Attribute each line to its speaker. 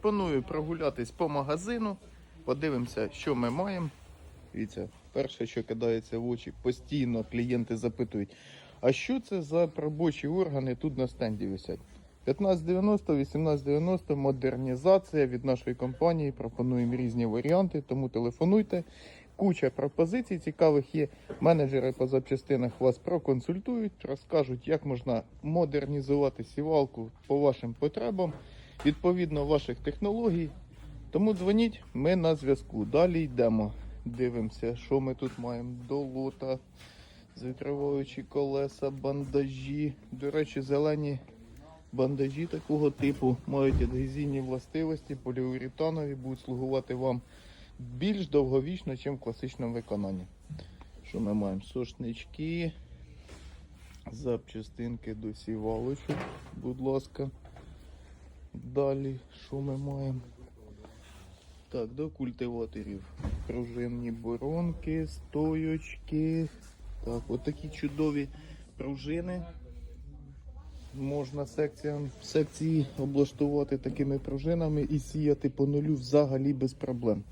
Speaker 1: Пропоную прогулятись по магазину, подивимося, що ми маємо. Дивіться, перше, що кидається в очі, постійно клієнти запитують, а що це за робочі органи тут на стенді висять? 1590, 1890, модернізація від нашої компанії. Пропонуємо різні варіанти, тому телефонуйте. Куча пропозицій цікавих є. Менеджери по запчастинах вас проконсультують, розкажуть, як можна модернізувати сівалку по вашим потребам, відповідно ваших технологій. Тому дзвоніть, ми на зв'язку. Далі йдемо. Дивимося, що ми тут маємо. Долота, звітровуючі колеса, бандажі. До речі, зелені бандажі такого типу мають адгезійні властивості, поліуретанові, будуть слугувати вам більш довговічно, ніж в класичному виконанні. Що ми маємо? Сошнички, запчастинки до сівалочок, будь ласка. Далі, що ми маємо? Так, до культиваторів. Пружинні боронки, стоючки. Так, от чудові пружини. Можна секціям, секції облаштувати такими пружинами і сіяти по нулю взагалі без проблем.